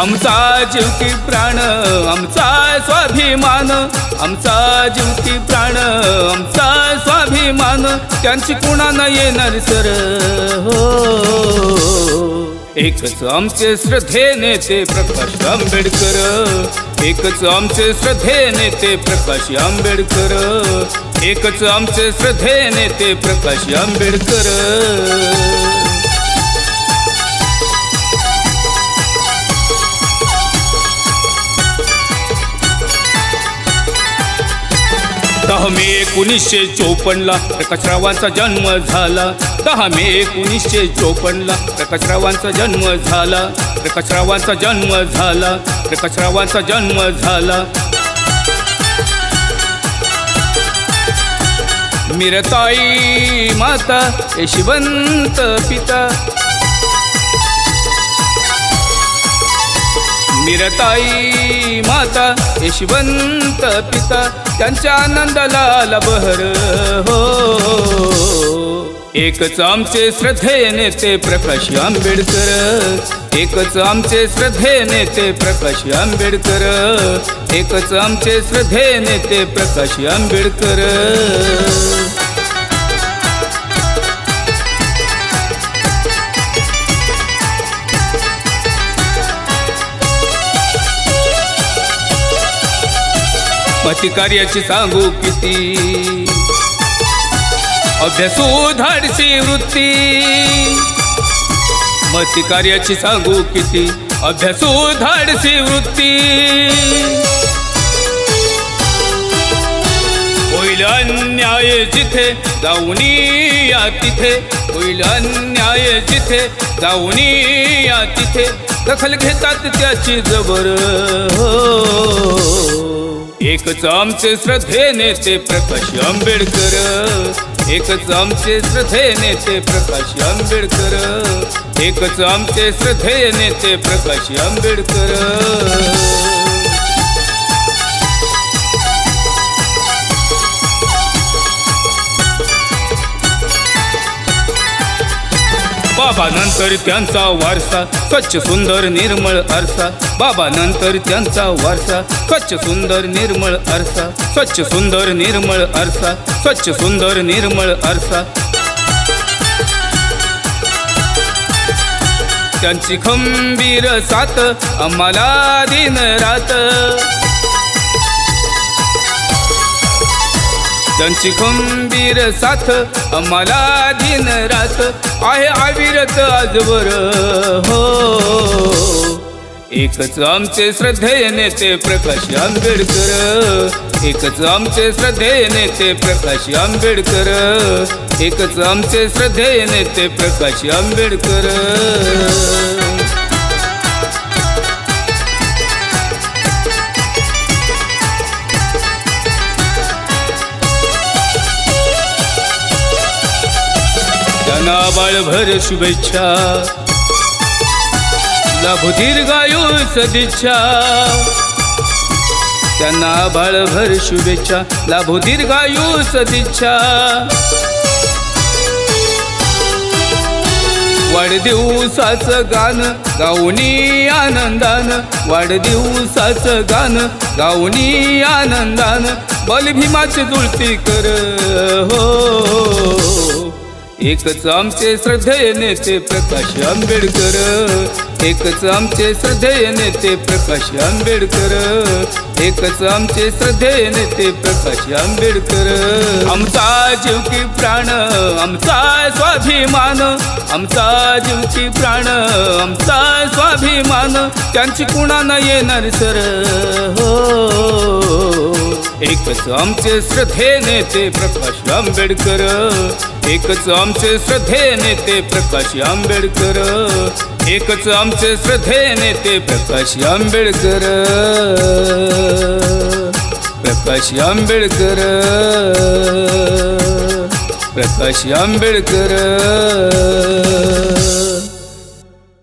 आमचा जीव की प्राण आमचा स्वाभिमान. आमचा जीव की प्राण आमचा स्वाभिमान. त्यांची कुणा न येणार सर? हो. एकच आमचे श्रद्धे नेते प्रकाश आंबेडकर. एकच आमचे श्रद्धे नेते प्रकाश आंबेडकर. एकच आमचे श्रद्धे नेते प्रकाश आंबेडकर. एकोणीसशे चोपन्नला प्रकाशरावांचा जन्म झाला. दहा मे एकोणीसशे चोपन्नला प्रकाशरावांचा जन्म झाला. प्रकाशरावांचा जन्म झाला. प्रकाशरावांचा जन्म झाला. मिरताई माता यशवंत पिता निरताई माता यशवंत पिता त्यांच्या आनंदाला बहर हो. एकच आमचे श्रद्धे नेते प्रकाश आंबेडकर एकच आमचे श्रद्धे नेते प्रकाश आंबेडकर एकच आमचे श्रद्धे नेते प्रकाश आंबेडकर. मती कार्याची सांगू किती? अभ्यासू धाडसी वृत्ती. मती कार्याची सांगू किती? अभ्यासू धाडसी वृत्ती. होईल अन्याय जिथे जाऊन या तिथे. होईल अन्याय जिथे जाऊन या तिथे. दखल घेतात त्याची जबर. हो. एकच आमचे श्रद्धे नेते प्रकाश आंबेडकर. एकच आमचे श्रद्धेने नेते प्रकाश आंबेडकर. एकच आमचे श्रद्धेने नेते प्रकाश आंबेडकर. बाबा नंतर त्यांचा वारसा स्वच्छ सुंदर निर्मळ आरसा बाबा नंतर त्यांचा वारसा स्वच्छ सुंदर निर्मळ आरसा स्वच्छ सुंदर निर्मळ आरसा स्वच्छ सुंदर निर्मळ आरसा त्यांची खंबीर साथ आम्हाला दिन रात. त्यांची खंबीर साथ आम्हाला दिन रात आहे अविरत आजवर हो. एकच आमचे श्रद्धेय नेते प्रकाश आंबेडकर. एकच आमचे श्रद्धेय नेते प्रकाश आंबेडकर. एकच आमचे श्रद्धेय नेते प्रकाश आंबेडकर. त्यांना बाळभर शुभेच्छा. लाभो दीर्घायू सदिच्छा. त्यांना बाळभर शुभेच्छा. लाभो दीर्घायू सदिच्छा. वाढदिवसाचं गाणं गाऊनी आनंदान. वाढदिवसाचं गाणं गाऊनी आनंदान. बलभीमाची जुळती कर. हो. एकच आमचे श्रद्धेय नेते प्रकाश आंबेडकर. एकच आमचे श्रद्धेय नेते प्रकाश आंबेडकर. एकच आमचे श्रद्धेय नेते प्रकाश आंबेडकर. आमचा जीव की प्राण आमचा स्वाभिमान. आमचा जीव की प्राण आमचा स्वाभिमान. त्यांची कुणा न येणार सर? हो. एकच आमचे श्रद्धे नेते प्रकाश आंबेडकर. एकच आमचे श्रद्धे नेते प्रकाश आंबेडकर. एकच आमचे श्रद्धेने ते प्रकाश आंबेडकर. प्रकाश आंबेडकर. प्रकाश आंबेडकर.